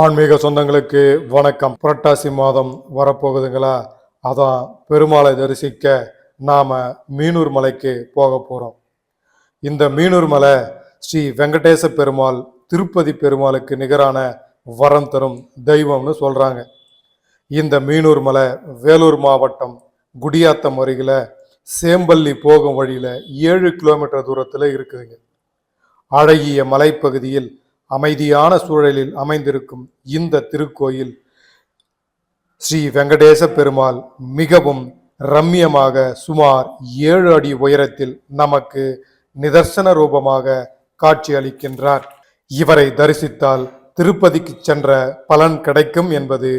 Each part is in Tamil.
ஆன்மீக சொந்தங்களுக்கு வணக்கம். புரட்டாசி மாதம் வரப்போகுதுங்களா? அதான் பெருமாளை தரிசிக்க நாம மீனூர் மலைக்கு போக போறோம். இந்த மீனூர் மலை ஸ்ரீ வெங்கடேச பெருமாள் திருப்பதி பெருமாளுக்கு நிகரான வரம் தரும் தெய்வம்னு சொல்றாங்க. இந்த மீனூர் மலை வேலூர் மாவட்டம் குடியாத்தம் அருகில சேம்பள்ளி போகும் வழியில ஏழு கிலோமீட்டர் தூரத்தில் இருக்குதுங்க. அழகிய மலைப்பகுதியில் அமைதியான சூழலில் அமைந்திருக்கும் இந்த திருக்கோயில் ஸ்ரீ வெங்கடேச பெருமாள் மிகவும் ரம்மியமாக சுமார் ஏழு அடி உயரத்தில் நமக்கு நிதர்சன ரூபமாக காட்சி அளிக்கின்றார். இவரை தரிசித்தால் திருப்பதிக்கு சென்ற பலன் கிடைக்கும் என்பது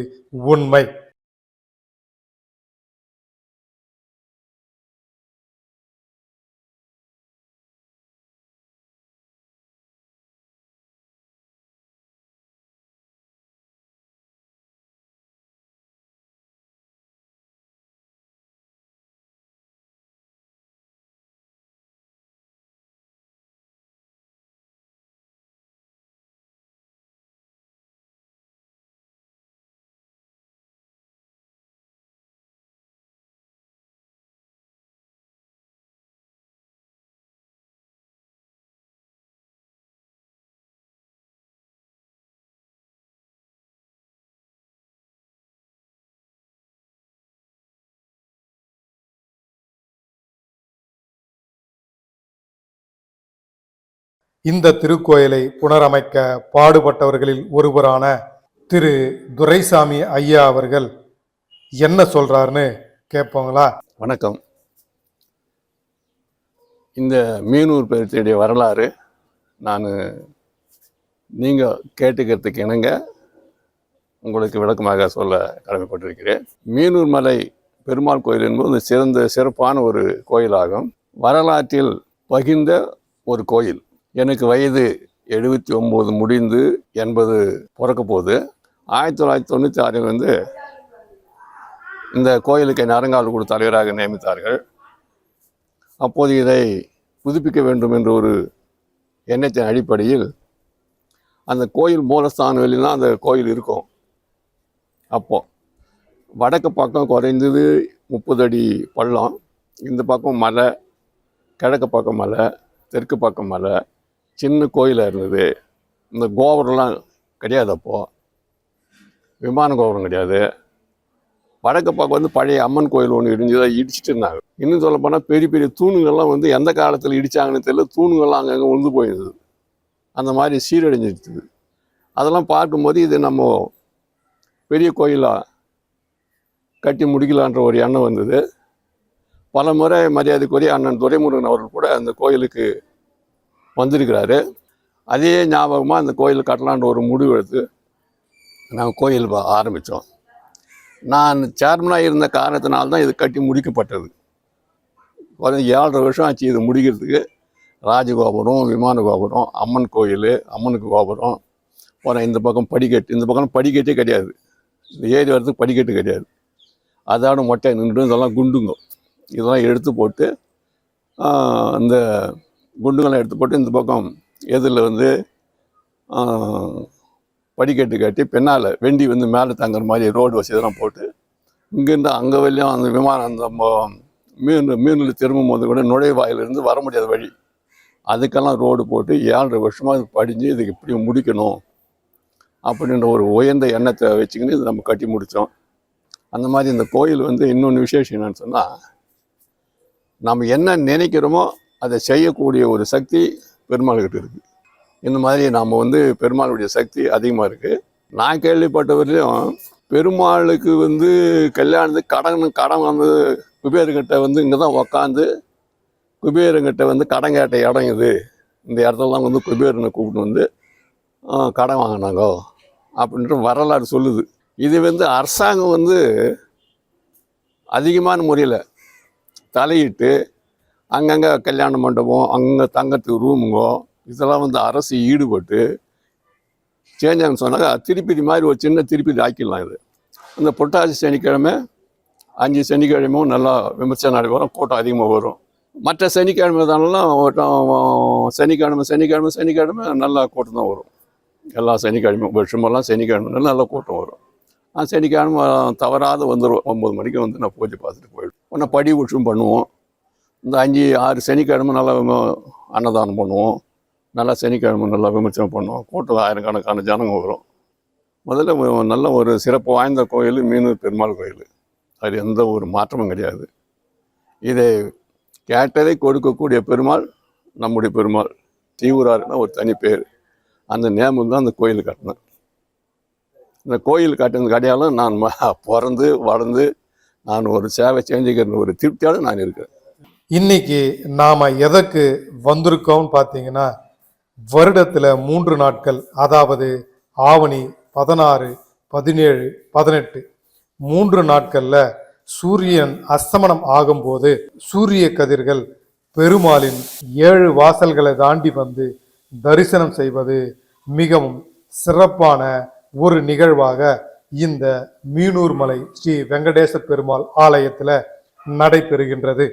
உண்மை. இந்த திருக்கோயிலை புனரமைக்க பாடுபட்டவர்களில் ஒருவரான திரு. துரைசாமி ஐயா அவர்கள் என்ன சொல்றாருன்னு கேட்போங்களா? வணக்கம். இந்த மீனூர் பெருத்தியுடைய வரலாறு நான் நீங்கள் கேட்டுக்கிறதுக்கு இணங்க உங்களுக்கு விளக்கமாக சொல்ல கடமைப்பட்டிருக்கிறேன். மீனூர் மலை பெருமாள் கோயில் என்பது சிறந்த சிறப்பான ஒரு கோயிலாகும். வரலாற்றில் பகிர்ந்த ஒரு கோயில். எனக்கு வயது எழுபத்தி ஒம்பது முடிந்து எண்பது பிறக்க போகுது. ஆயிரத்தி தொள்ளாயிரத்தி தொண்ணூற்றி ஆறில் வந்து இந்த கோயிலுக்கு நரங்கால் குழு தலைவராக நியமித்தார்கள். அப்போது இதை புதுப்பிக்க வேண்டும் என்ற ஒரு எண்ணத்தின் அடிப்படையில் அந்த கோயில் மூலஸ்தான வெளிலாம் அந்த கோயில் இருக்கும். அப்போது வடக்கு பக்கம் குறைந்தது முப்பது அடி பள்ளம் இந்த பக்கம் மலை கிழக்கு பக்கம் மலை தெற்கு பக்கம் மலை சின்ன கோயிலாக இருந்தது. இந்த கோபுரம்லாம் கிடையாது அப்போது விமான கோபுரம் கிடையாது. வடக்கு பக்கம் வந்து பழைய அம்மன் கோயில் ஒன்று இடிஞ்சதை இடிச்சிட்டு இருந்தாங்க. இன்னும் சொல்லப்போனால் பெரிய பெரிய தூணுங்கள்லாம் வந்து எந்த காலத்தில் இடித்தாங்கன்னு தெரியல. தூணுங்கள்லாம் அங்கங்கே உழுந்து போயிருந்தது. அந்த மாதிரி சீரடைஞ்சிருச்சுது அதெல்லாம் பார்க்கும்போது இது நம்ம பெரிய கோயிலாக கட்டி முடிக்கலான்ற ஒரு எண்ணம் வந்தது. பல முறை மரியாதைக்குரிய அண்ணன் துரைமுருகன் அவர்கள் கூட அந்த கோயிலுக்கு வந்திருக்கிறாரு. அதே ஞாபகமாக அந்த கோயில் கட்டலான்ற ஒரு முடிவு எடுத்து நாங்கள் கோயில் ஆரம்பித்தோம் நான் சேர்மனாக இருந்த காரணத்தினால தான் இது கட்டி முடிக்கப்பட்டது. ஒரு ஏழரை வருஷம் ஆச்சு இது முடிக்கிறதுக்கு. ராஜகோபுரம் விமான கோபுரம் அம்மன் கோயில் அம்மனுக்கு கோபுரம். அப்புறம் இந்த பக்கம் படிக்கட்டு இந்த பக்கம் படிக்கட்டே கிடையாது. இந்த ஏரி வரதுக்கு படிக்கட்டு கிடையாது. அதோட மொட்டை நின்று இதெல்லாம் குண்டுங்க. இதெல்லாம் எடுத்து போட்டு இந்த குண்டுகளை எடுத்து போட்டு இந்த பக்கம் எதிரில் வந்து படிக்கட்டு கட்டி பின்னால் வெண்டி வந்து மேலே தங்குற மாதிரி ரோடு வசதியெல்லாம் போட்டு இங்கேருந்து அங்கே வரையும் அந்த விமானம் அந்த ம- மீன் மீனில் திரும்பும் போது கூட நுழைவாயிலிருந்து வர முடியாத வழி. அதுக்கெல்லாம் ரோடு போட்டு ஏழரை வருஷமாக இது படிஞ்சு இதுக்கு இப்படி முடிக்கணும் அப்படின்ற ஒரு உயர்ந்த எண்ணத்தை வச்சுக்கின்னு இது நம்ம கட்டி முடித்தோம் அந்த மாதிரி இந்த கோயில் வந்து இன்னொன்று விசேஷம் என்னன்னு சொன்னால் நம்ம என்ன நினைக்கிறோமோ அதை செய்யக்கூடிய ஒரு சக்தி பெருமாள்கிட்ட இருக்குது இந்த மாதிரி நாம் வந்து பெருமாளுடைய சக்தி அதிகமாக இருக்குது நான் கேள்விப்பட்ட வரையும் பெருமாளுக்கு வந்து கல்யாணத்துக்கு கடன் கடன் வந்து குபேரங்கிட்ட வந்து இங்கே தான் உக்காந்து குபேரங்கிட்ட வந்து கடன் கேட்ட இடம் இது. இந்த இடத்துலலாம் வந்து குபேரனை கூப்பிட்டு வந்து கடன் வாங்கினாங்க அப்படின்ற வரலாறு சொல்லுது. இது வந்து அரசாங்கம் வந்து அதிகமான முறையில் தலையிட்டு அங்கங்கே கல்யாண மண்டபம் அங்கே தங்கத்துக்கு ரூமுங்கோ இதெல்லாம் வந்து அரசு ஈடுபட்டு சேஞ்சாங்கன்னு சொன்னாக்கா திருப்பதி மாதிரி ஒரு சின்ன திருப்பதி ஆக்கிடலாம் இது. அந்த புரட்டாசி சனிக்கிழமை அஞ்சு சனிக்கிழமையும் நல்லா விமர்சனம் நடைபெறும் கூட்டம் அதிகமாக வரும். மற்ற சனிக்கிழமை தானெல்லாம் சனிக்கிழமை சனிக்கிழமை சனிக்கிழமை நல்லா கூட்டம் தான் வரும். எல்லா சனிக்கிழமையும் வருஷமெல்லாம் சனிக்கிழமை நல்ல கூட்டம் வரும். நான் சனிக்கிழமை தவறாத வந்துடும் ஒம்பது மணிக்கு வந்து நான் பூஜை பார்த்துட்டு போயிடுவேன். ஒன்றா படி உற்றும் பண்ணுவோம். இந்த அஞ்சு ஆறு சனிக்கிழமை நல்லா விம- அன்னதானம் பண்ணுவோம். நல்லா சனிக்கிழமை நல்லா விமர்சனம் பண்ணுவோம். கூட்டம் ஆயிரக்கணக்கான ஜனங்க வரும். முதல்ல நல்ல ஒரு சிறப்பு வாய்ந்த கோயில் மீனூர் பெருமாள் கோயில். அது எந்த ஒரு மாற்றமும் கிடையாது. இதை கேட்டதை கொடுக்கக்கூடிய பெருமாள் நம்முடைய பெருமாள். தீவுராருன்னா ஒரு தனி பேர். அந்த நேமம் தான் அந்த கோயில் கட்டினேன் இந்த கோயில் கட்டினது கடையாலும் நான் ம- பிறந்து வளர்ந்து நான் ஒரு சேவை செஞ்சுக்கிற ஒரு திருப்தியோடு நான் இருக்கிறேன். இன்னைக்கு நாம் எதற்கு வந்திருக்கோம்னு பார்த்தீங்கன்னா வருடத்தில் மூன்று நாட்கள் அதாவது ஆவணி பதினாறு பதினேழு பதினெட்டு மூன்று நாட்களில் சூரியன் அஸ்தமனம் ஆகும்போது சூரிய கதிர்கள் பெருமாளின் ஏழு வாசல்களை தாண்டி வந்து தரிசனம் செய்வது மிகவும் சிறப்பான ஒரு நிகழ்வாக இந்த மீனூர் மலை ஸ்ரீ வெங்கடேச பெருமாள் ஆலயத்தில் நடைபெறுகின்றது.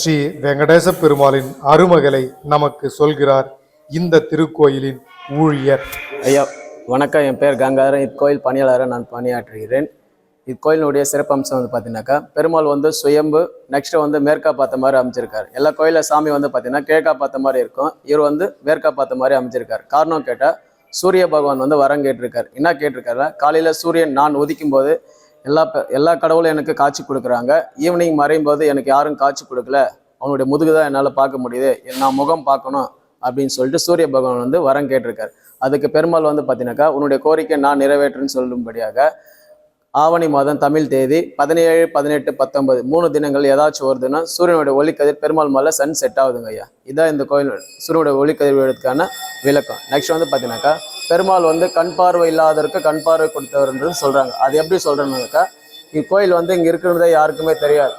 ஸ்ரீ வெங்கடேச பெருமாளின் அருமகளை நமக்கு சொல்கிறார் இந்த திருக்கோயிலின் ஊழியர். ஐயா வணக்கம். என் பேர் கங்காதரன். இக்கோயில் பணியாளராக நான் பணியாற்றுகிறேன். இக்கோயிலினுடைய சிறப்பம்சம் வந்து பார்த்தீங்கன்னாக்கா பெருமாள் வந்து சுயம்பு நெக்ஸ்ட் வந்து மேற்கா பார்த்த மாதிரி அமைச்சிருக்காரு எல்லா கோயிலில் சாமி வந்து பார்த்தீங்கன்னா கிழக்கா பார்த்த மாதிரி இருக்கும். இவர் வந்து மேற்கா பார்த்த மாதிரி அமைச்சிருக்காரு காரணம் கேட்டால் சூரிய பகவான் வந்து வரம் கேட்டிருக்காரு. என்ன கேட்டிருக்காரு காலையில் சூரியன் நான் உதிக்கும் போது எல்லா எல்லா கடவுளும் எனக்கு காட்சி கொடுக்குறாங்க. ஈவினிங் மறையும் போது எனக்கு யாரும் காட்சி கொடுக்கல. அவனுடைய முதுகு தான் என்னால் பார்க்க முடியுது. நான் முகம் பார்க்கணும் அப்படின்னு சொல்லிட்டு சூரிய பகவான் வந்து வரம் கேட்டிருக்காரு. அதுக்கு பெருமாள் வந்து பார்த்தீங்கன்னாக்கா உன்னுடைய கோரிக்கை நான் நிறைவேற்றுன்னு சொல்லும்படியாக ஆவணி மாதம் தமிழ் தேதி பதினேழு பதினெட்டு பத்தொன்பது மூணு தினங்கள் ஏதாச்சும் ஒரு தினம் சூரியனுடைய ஒளிக்கதிர் பெருமாள் மலை சன் செட் ஆகுதுங்க ஐயா. இதான் இந்த கோயில் சூரியனுடைய ஒளிக்கதிர் விளக்கம். நெக்ஸ்ட் வந்து பார்த்தீங்கன்னாக்கா பெருமாள் வந்து கண் பார்வை இல்லாதவருக்கு கண் பார்வை கொடுத்தவர்ன்றது சொல்கிறாங்க அது எப்படி சொல்கிறேன்னாக்கா இக்கோயில் வந்து இங்கே இருக்கிறதே யாருக்குமே தெரியாது.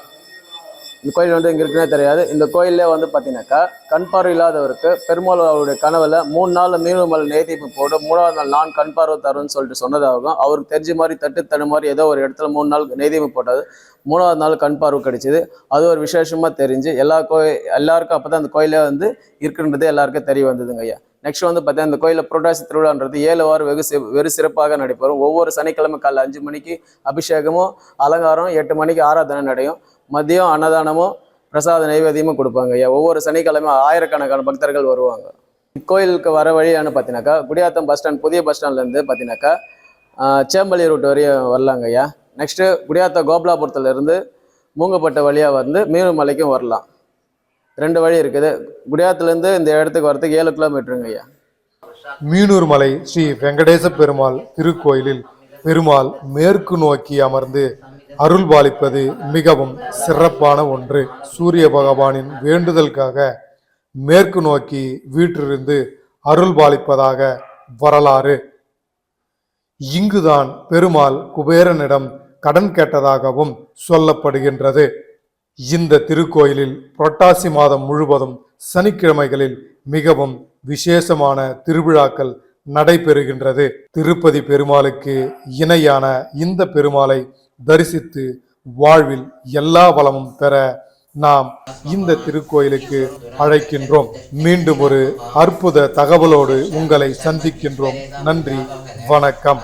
இந்த கோயில் வந்து இங்கே இருக்குன்னே தெரியாது. இந்த கோயிலே வந்து பார்த்தீங்கன்னாக்கா கண் பார்வை இல்லாதவருக்கு பெருமாள் அவருடைய கனவில் மூணு நாள் மலை நேதிப்பு போட்டு மூணாவது நாள் நான் கண் பார்வை தரும்னு சொல்லிட்டு சொன்னதாகும் அவருக்கு தெரிஞ்ச மாதிரி தட்டு தடு மாதிரி ஏதோ ஒரு இடத்துல மூணு நாள் நெய்தீப்பு போட்டது மூணாவது நாள் கண் பார்வை கிடைச்சிது. அது ஒரு விசேஷமாக தெரிஞ்சு எல்லா கோயில் எல்லாருக்கும் அப்போ தான் அந்த கோயிலே வந்து இருக்குன்றதே எல்லாருக்கும் தெரிய வந்ததுங்க ஐயா. நெக்ஸ்ட் வந்து பார்த்தீங்கன்னா இந்த கோயிலில் புரட்டாசி திருவிழான்றது ஏழு வாரம் வெகு வெறு சிறப்பாக நடைபெறும். ஒவ்வொரு சனிக்கிழமை காலைல அஞ்சு மணிக்கு அபிஷேகமும் அலங்காரம் எட்டு மணிக்கு ஆராதனை நடையும். மதியம் அன்னதானமும் பிரசாத நைவேத்தியமும் கொடுப்பாங்க ஐயா. ஒவ்வொரு சனிக்கிழமை ஆயிரக்கணக்கான பக்தர்கள் வருவாங்க. இக்கோயிலுக்கு வர வழியான்னு பார்த்தீங்கன்னாக்கா குடியாத்தம் பஸ் ஸ்டாண்ட் புதிய பஸ் ஸ்டாண்ட்லேருந்து பார்த்தீங்கன்னாக்கா சேம்பள்ளி ரூட் வரையும் வரலாங்க ஐயா. நெக்ஸ்ட்டு குடியாத்தம் கோபலாபுரத்துலேருந்து மூங்கப்பட்ட வழியாக வந்து மீனுமலைக்கும் வரலாம். ரெண்டு வழி இருக்குது. குடியாத்துலேருந்து இந்த இடத்துக்கு வரதுக்கு ஏழு கிலோமீட்டருங்க ஐயா. மீனூர் மலை ஸ்ரீ வெங்கடேச பெருமாள் திருக்கோயிலில் பெருமாள் மேற்கு நோக்கி அமர்ந்து அருள் பாலிப்பது மிகவும் சிறப்பான ஒன்று. சூரிய பகவானின் வேண்டுதலுக்காக மேற்கு நோக்கி வீற்றிருந்து அருள் பாலிப்பதாக வரலாறு. இங்குதான் பெருமாள் குபேரனிடம் கடன் கேட்டதாகவும் சொல்லப்படுகின்றது. இந்த திருக்கோயிலில் புரட்டாசி மாதம் முழுவதும் சனிக்கிழமைகளில் மிகவும் விசேஷமான திருவிழாக்கள் நடைபெறுகின்றது. திருப்பதி பெருமாளுக்கு இணையான இந்த பெருமாளை தரிசித்து வாழ்வில் எல்லா வளமும் பெற நாம் இந்த திருக்கோயிலுக்கு அழைக்கின்றோம். மீண்டும் ஒரு அற்புத தகவலோடு உங்களை சந்திக்கின்றோம். நன்றி வணக்கம்.